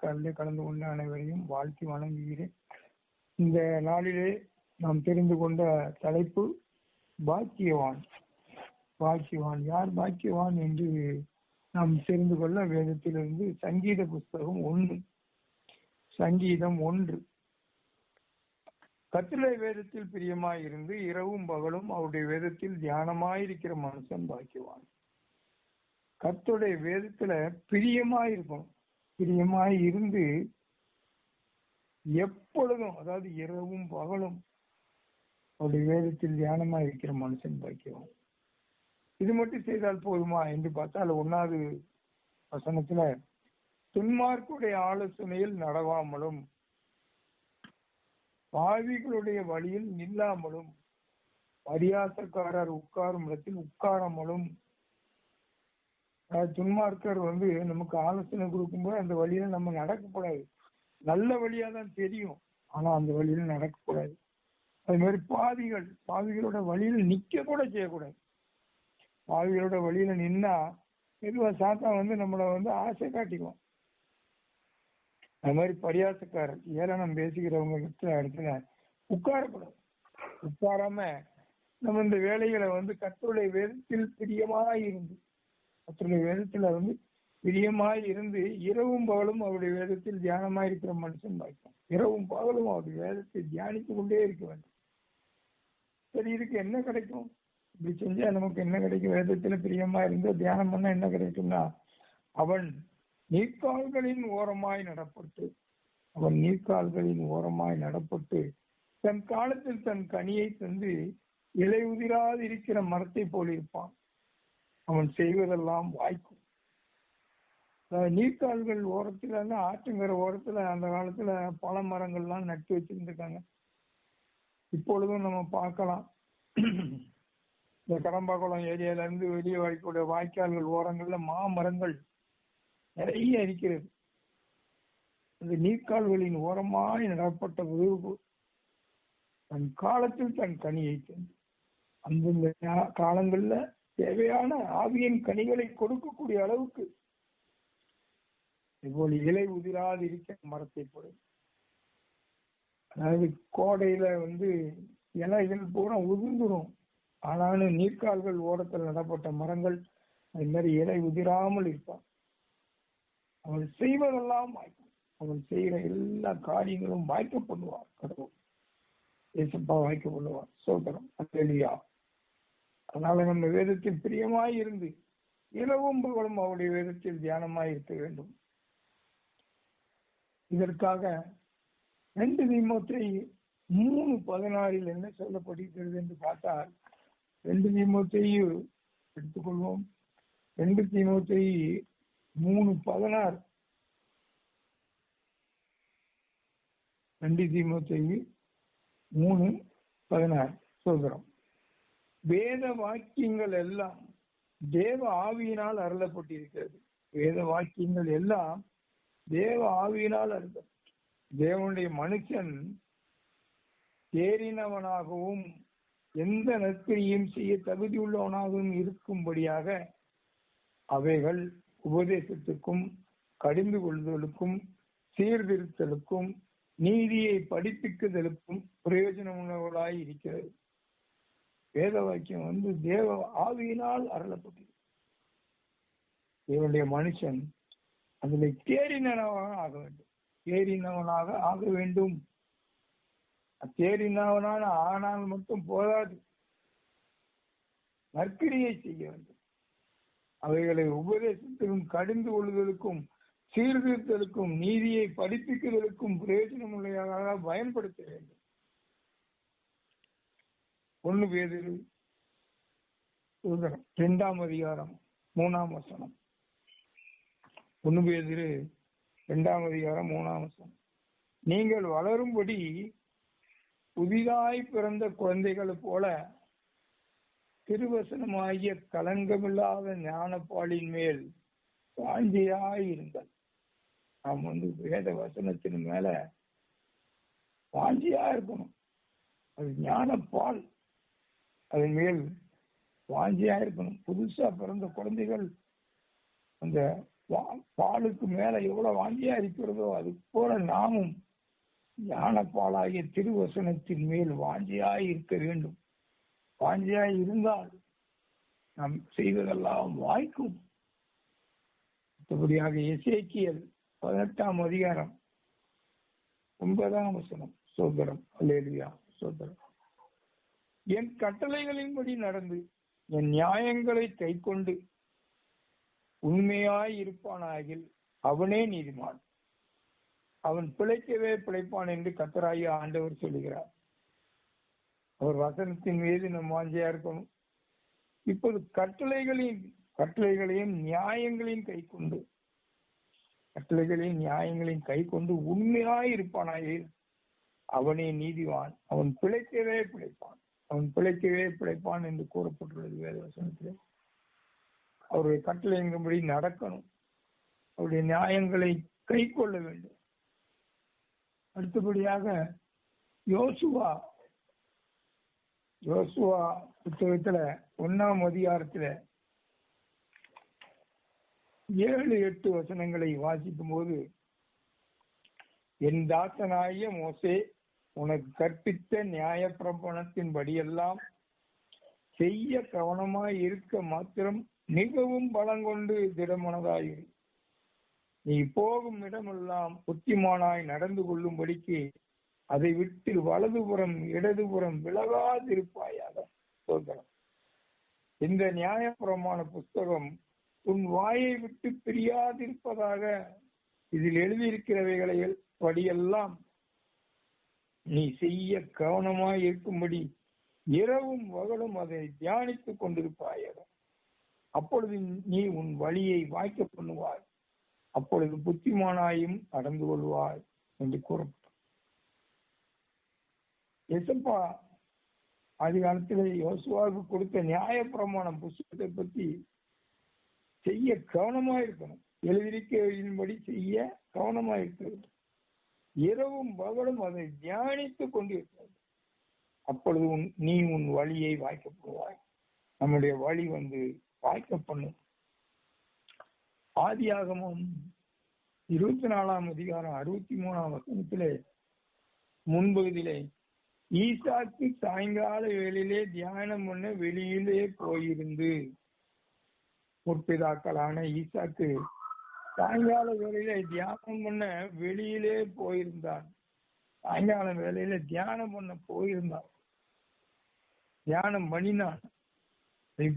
காலிலே கலந்து கொண்ட அனைவரையும் வாழ்த்தி வணங்குகிறேன். இந்த நாளிலே நாம் தெரிந்து கொண்ட தலைப்பு பாக்கியவான். பாக்கியவான் யார் பாக்கியவான் என்று நாம் தெரிந்து கொள்ள வேதத்திலிருந்து சங்கீத புஸ்தகம் ஒன்று. சங்கீதம் ஒன்று. கத்திரை வேதத்தில் பிரியமாய் இருந்து இரவும் பகலும் அவருடைய வேதத்தில் தியானமாயிருக்கிற மனுஷன் பாக்கியவான். கத்துடைய வேதத்துல பிரியமா இருக்கணும் பிரியமாய் இருந்து எப்பொழுதும் அதாவது இரவும் பகலும் அவருடைய வேதத்தில் தியானமா இருக்கிற மனுஷன் பாக்கியம் இது மட்டும் செய்தால் போதுமா என்று பார்த்தால் ஒன்னாவது வசனத்துல துன்மார்க்குடைய ஆலோசனையில் நடவாமலும் பாவிகளுடைய வழியில் நில்லாமலும் பரியாசக்காரர் உட்காரும் இடத்தில் உட்காராமலும் துன்மார்க்கர் வந்து நமக்கு ஆலோசனை கொடுக்கும்போது அந்த வழியில நம்ம நடக்கக்கூடாது. நல்ல வழியா தான் தெரியும் ஆனா அந்த வழியில நடக்கக்கூடாது. அது மாதிரி பாவிகள் பாவிகளோட வழியில நிக்க கூட செய்யக்கூடாது. பாவிகளோட வழியில நின்னா மெதுவா சாத்தா வந்து நம்மள வந்து ஆசை காட்டிக்குவோம் அது மாதிரி பரியாசக்காரர் ஏளனம் பேசுகிறவங்க இடத்துல இடத்துல உட்காரக்கூடாது. உட்காராம நம்ம இந்த வேலைகளை வந்து கத்தோடைய வேதத்தில் பிரியமாக இருந்து கத்தருடைய வேதத்துல வந்து பிரியமாய் இருந்து இரவும் பகலும் அவருடைய வேதத்தில் தியானமாய் இருக்கிற மனுஷன் பாய்க்கும் இரவும் பகலும் அவருடைய வேதத்தை தியானித்து கொண்டே இருக்க வேண்டும். சரி இதுக்கு என்ன கிடைக்கும்? இப்படி செஞ்சா நமக்கு என்ன கிடைக்கும்? வேதத்துல பிரியமா இருந்து தியானம் பண்ணா என்ன கிடைக்கும்னா அவன் நீர்க்கால்களின் ஓரமாய் நடப்பட்டு அவன் நீர்க்கால்களின் ஓரமாய் நடப்பட்டு தன் காலத்தில் தன் கனியை தந்து இலை உதிராது இருக்கிற மரத்தை போல் இருப்பான். அவன் செய்வதெல்லாம் வாய்க்கும். நீர்க்கால்கள் ஓரத்துல ஆற்றுங்கிற ஓரத்துல அந்த காலத்துல பல மரங்கள்லாம் நட்டு வச்சிருந்துருக்காங்க. இப்பொழுதும் நம்ம பார்க்கலாம். இந்த கடம்பாக்குளம் ஏரியால இருந்து வெளியே வரக்கூடிய வாய்க்கால்கள் ஓரங்கள்ல மாமரங்கள் நிறைய இருக்கிறது. அந்த நீர்க்கால்களின் ஓரமாய் நடப்பட்ட உதவு தன் காலத்தில் தன் கனியை தந்து அந்தந்த காலங்களில் தேவையான ஆவியின் கனிகளை கொடுக்கக்கூடிய அளவுக்கு இப்போது இலை உதிராது இருக்க மரத்தை போல. அதாவது கோடையில வந்து இலைகள் பூரா உதிர்ந்துடும் ஆனாலும் நீர்க்கால்கள் ஓரத்தில் நடப்பட்ட மரங்கள் அது மாதிரி இலை உதிராமல் இருப்பான். அவன் செய்வதெல்லாம் வாய்க்கும். அவன் செய்கிற எல்லா காரியங்களும் வாய்க்க பண்ணுவார் கடவுள். ஏசப்பா வாய்க்க பண்ணுவார் சோதரம் அல்லா அதனால நம்ம வேதத்தில் பிரியமாய் இருந்து இரவும் பகலும் அவருடைய வேதத்தில் தியானமாய் இருக்க வேண்டும். இதற்காக ரெண்டு தீமோத்தை மூணு பதினாறில் என்ன சொல்லப்படுகிறது என்று பார்த்தால் ரெண்டு தீமோத்தையும் எடுத்துக்கொள்வோம். ரெண்டு தீமோத்தை மூணு பதினாறு. ரெண்டு தீமோத்தை மூணு பதினாறு. சொல்கிறோம் வேத வாக்கியங்கள் எல்லாம் தேவ ஆவியினால் அருளப்பட்டிருக்கிறது. வேத வாக்கியங்கள் எல்லாம் தேவ ஆவியினால் அருள தேவனுடைய மனுஷன் தேறினவனாகவும் எந்த நற்கிரியும் செய்ய தகுதி உள்ளவனாகவும் இருக்கும்படியாக அவைகள் உபதேசத்துக்கும் கடிந்து கொள்ளுதலுக்கும் சீர்திருத்தலுக்கும் நீதியை படிப்பிக்குதலுக்கும் பிரயோஜனமுள்ளவர்களாய் இருக்கிறது. வேத வாக்கியம் வந்து தேவ ஆவியினால் அருளப்பட்டது. இவனுடைய மனுஷன் அதில் தேறினவனாக ஆக வேண்டும். தேறினவனாக ஆக வேண்டும். தேறினவனான ஆனால் மட்டும் போதாது. நற்கிரியை செய்ய வேண்டும். அவைகளை உபதேசத்திலும் கடிந்து கொள்ளுதலுக்கும் சீர்திருத்தலுக்கும் நீதியை படிப்பிக்குதலுக்கும் பிரயோஜனம் உள்ளதாக பயன்படுத்த வேண்டும். ஒண்ணு பேதிரு. ரெண்டாம் அதிகாரம். மூணாம் வசனம். ஒண்ணு பேதிரு. ரெண்டாம் அதிகாரம் மூணாம் வசனம். நீங்கள் வளரும்படி புதிதாய் பிறந்த குழந்தைகளை போல திருவசனமாகிய கலங்கமில்லாத ஞானப்பாலின் மேல் வாஞ்சியாய் இருங்கள் நாம் வந்து வேத வசனத்தின் மேல வாஞ்சியா இருக்கணும். அது ஞானப்பால். அதன் மேல் வாஞ்சியா இருக்கணும். புதுசா பிறந்த குழந்தைகள் அந்த வா- பாலுக்கு மேல எவ்வளவு வாஞ்சியா இருக்கிறதோ அது போல நாமும் ஞானப்பாலாகிய திருவசனத்தின் மேல் வாஞ்சியாய் இருக்க வேண்டும். வாஞ்சியாய் இருந்தால் நாம் செய்வதெல்லாம் வாய்க்கும். மற்றபடியாக இசைக்கியல் பதினெட்டாம் அதிகாரம் ஒன்பதாம் வசனம். சோதரம் அல்லேலியா. சோதரம் என் கட்டளைகளின்படி நடந்து என் நியாயங்களை கைக்கொண்டு உண்மையாய் இருப்பானாகில் அவனே நீதிமான். அவன் பிழைக்கவே பிழைப்பான் என்று கத்தராகிய ஆண்டவர் சொல்லுகிறார். அவர் வசனத்தின் மீது நம் வாஞ்சியா இருக்கணும். இப்போது கட்டளைகளின் கட்டளைகளையும் நியாயங்களையும் கை கொண்டு கட்டளைகளையும் நியாயங்களையும் கை கொண்டு உண்மையாய் இருப்பானாயில் அவனே நீதிவான் அவன் பிழைக்கவே பிழைப்பான். அவன் பிழைக்கவே பிழைப்பான் என்று கூறப்பட்டுள்ளது வேத வசனத்தில். அவருடைய எங்கும்படி நடக்கணும். அவருடைய நியாயங்களை கை கொள்ள வேண்டும். அடுத்தபடியாக யோசுவா யோசுவா புத்தகத்துல ஒன்னாம் அதிகாரத்துல ஏழு எட்டு வசனங்களை வாசிக்கும் போது என் தாசனாகிய மோசே உனக்கு கற்பித்த நியாய பிரபணத்தின் படியெல்லாம் செய்ய கவனமாய் இருக்க மாத்திரம் மிகவும் பலங்கொண்டு திடமனதாயிரு. நீ போகும் இடமெல்லாம் புத்திமானாய் நடந்து கொள்ளும்படிக்கு அதை விட்டு வலதுபுறம் இடதுபுறம் விலகாதிருப்பாயாக சொல்கிறோம் இந்த நியாயபுரமான புஸ்தகம் உன் வாயை விட்டு பிரியாதிருப்பதாக இதில் எழுதியிருக்கிறவைகளை படியெல்லாம் நீ செய்ய கவனமாய் இருக்கும்படி இரவும் பகலும் அதை தியானித்துக் கொண்டிருப்பாயாக. அப்பொழுது நீ உன் வழியை வாய்க்க பண்ணுவாய். அப்பொழுது புத்திமானாயும் நடந்து கொள்வாய் என்று கூறப்பட்டது எசப்பா அதிகாலத்தில் யோசுவாவுக்கு கொடுத்த நியாயப்பிரமாணம் புஸ்தகத்தை பத்தி செய்ய கவனமாக இருக்கணும். எழுதியிருக்கிறபடி செய்ய கவனமாக இருக்க வேண்டும். இரவும் பகலும் அதை தியானித்துக் கொண்டிருக்கிறது. அப்பொழுது உன் நீ உன் வழியை வாய்க்கப்படுவாய். நம்முடைய வழி வந்து வாய்க்க பண்ணும் ஆதியாகமும் இருபத்தி நாலாம் அதிகாரம் அறுபத்தி மூணாம் வசனத்திலே முன்பகுதியிலே ஈசாக்கு சாயங்கால வேளையிலே தியானம் பண்ண வெளியிலே போயிருந்து முற்பிதாக்களான ஈசாக்கு சாயங்கால வேலையில தியானம் பண்ண வெளியிலே போயிருந்தான் சாயங்கால வேலையில தியானம் பண்ண போயிருந்தான் தியானம் பண்ணினான்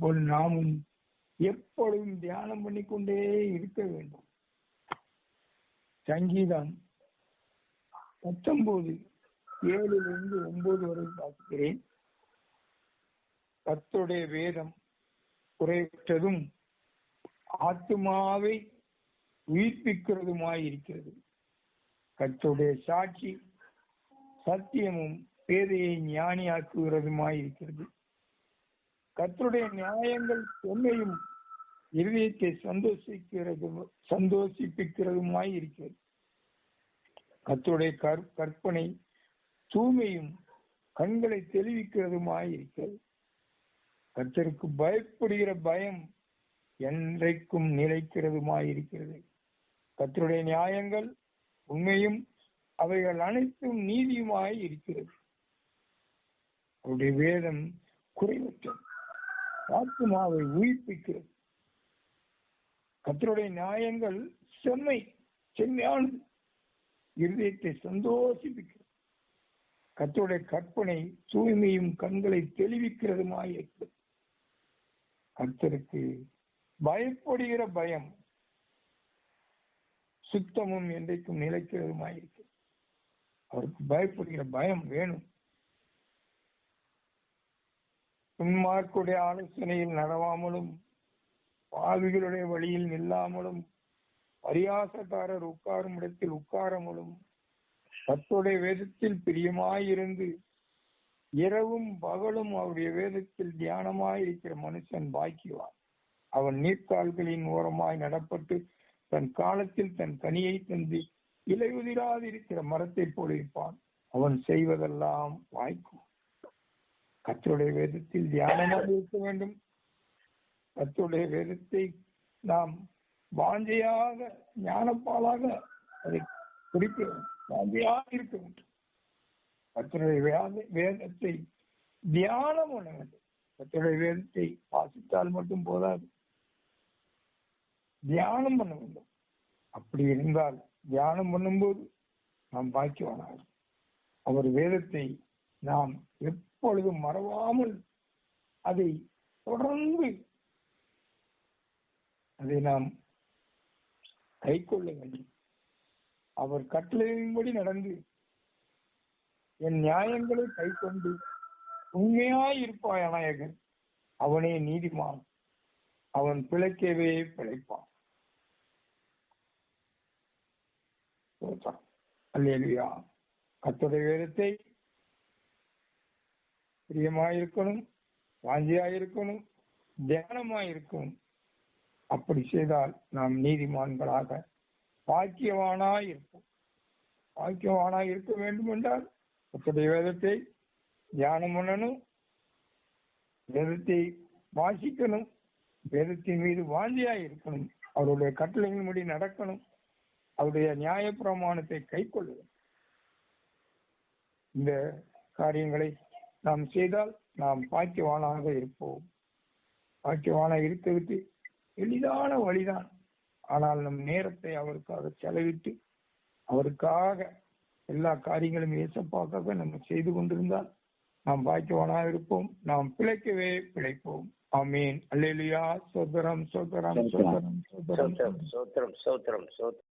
போல் நாமும் எப்பொழுதும் தியானம் பண்ணிக்கொண்டே இருக்க வேண்டும். சங்கீதம் பத்தொன்பது ஏழிலிருந்து ஒன்பது வரை பார்க்கிறேன். பத்துடைய வேதம் குறைவற்றதும் ஆத்மாவை உயிர்ப்பிக்கிறதுமாய் இருக்கிறது. கர்த்தருடைய சாட்சி சத்தியமும் பேதையை ஞானியாக்குகிறதுமாய் இருக்கிறது. கர்த்தருடைய நியாயங்கள் தொன்மையும் இருதயத்தை சந்தோஷிக்கிறது சந்தோஷிப்பிக்கிறதுமாய் இருக்கிறது. கர்த்தருடைய கற் கற்பனை தூய்மையும் கண்களை தெளிவிக்கிறதுமாய் இருக்கிறது. கர்த்தருக்கு பயப்படுகிற பயம் என்றைக்கும் நிலைக்கிறதுமாய் இருக்கிறது. கத்தருடைய நியாயங்கள் உண்மையும் அவைகள் அனைத்தும் நீதியுமாய் இருக்கிறது. அவருடைய வேதம் குறைவற்றது. ஆத்மாவை உயிர்ப்பிக்கிறது. கத்தருடைய நியாயங்கள் செம்மை செம்மையானது. இருதயத்தை சந்தோஷிப்பிக்கிறது. கத்தருடைய கற்பனை தூய்மையும் கண்களை தெளிவிக்கிறதுமாய் இருக்கிறது. கத்தருக்கு பயப்படுகிற பயம் சுத்தமும் என்றைக்கும் நிலைக்கிறதுமாயிருக்கு அவருக்கு பயப்படுகிற பயம் வேணும். துன்மார்க்குடைய ஆலோசனையில் நடவாமலும் பாவிகளுடைய வழியில் நில்லாமலும் பரியாசக்காரர் உட்காரும் இடத்தில் உட்காராமலும் கர்த்தருடைய வேதத்தில் பிரியமாயிருந்து இரவும் பகலும் அவருடைய வேதத்தில் தியானமாயிருக்கிற மனுஷன் பாக்கிவான் அவன் நீர்த்தாள்களின் ஓரமாய் நடப்பட்டு தன் காலத்தில் தன் கனியை தந்து இலையுதிராதிருக்கிற மரத்தை போல இருப்பான். அவன் செய்வதெல்லாம் வாய்க்கும். கத்தருடைய வேதத்தில் தியானமாக இருக்க வேண்டும். கத்தருடைய வேதத்தை நாம் வாஞ்சையாக ஞானப்பாலாக அதை குறிக்க வாஞ்சையாக இருக்க வேண்டும். கத்தருடைய வேதத்தை தியானம் பண்ண வேண்டும். கத்தருடைய வேதத்தை வாசித்தால் மட்டும் போதாது. தியானம் பண்ண வேண்டும். அப்படி இருந்தால் தியானம் பண்ணும்போது நாம் பாக்கியவானாக. அவர் வேதத்தை நாம் எப்பொழுதும் மறவாமல் அதை தொடர்ந்து அதை நாம் கை கொள்ள வேண்டும். அவர் கட்டளையின்படி நடந்து என் நியாயங்களை கை கொண்டு உண்மையாய் இருப்பாயனாயகன் அவனே நீதிமான். அவன் பிழைக்கவே பிழைப்பான். அல்லேலுயா. கத்துடைய வேதத்தை பிரியமாயிருக்கணும் வாஞ்சியாயிருக்கணும் தியானமாயிருக்கணும். அப்படி செய்தால் நாம் நீதிமான்களாக பாக்கியவானாய் இருப்போம் பாக்கியவானாய் இருக்க வேண்டும் என்றால் கத்துடைய வேதத்தை தியானம் பண்ணணும் வேதத்தை வாசிக்கணும் வேதத்தின் மீது வாஞ்சியாய் இருக்கணும் அவருடைய கட்டளைகளின்படி நடக்கணும். அவருடைய நியாய பிரமாணத்தை கை இந்த காரியங்களை நாம் செய்தால் நாம் பாக்கியவானாக இருப்போம். பாக்கியவானாக இருக்கிறதுக்கு எளிதான வழிதான். ஆனால் நம் நேரத்தை அவருக்காக செலவிட்டு அவருக்காக எல்லா காரியங்களும் இயேசப்பாக்காக நம்ம செய்து கொண்டிருந்தால் நாம் பாக்கியவானாக இருப்போம். நாம் பிழைக்கவே பிழைப்போம். ஆமீன். அல்லேலுயா. சோதரம் சோதரம் சோதரம் சோதரம் சோதரம் சோதரம் சோதரம்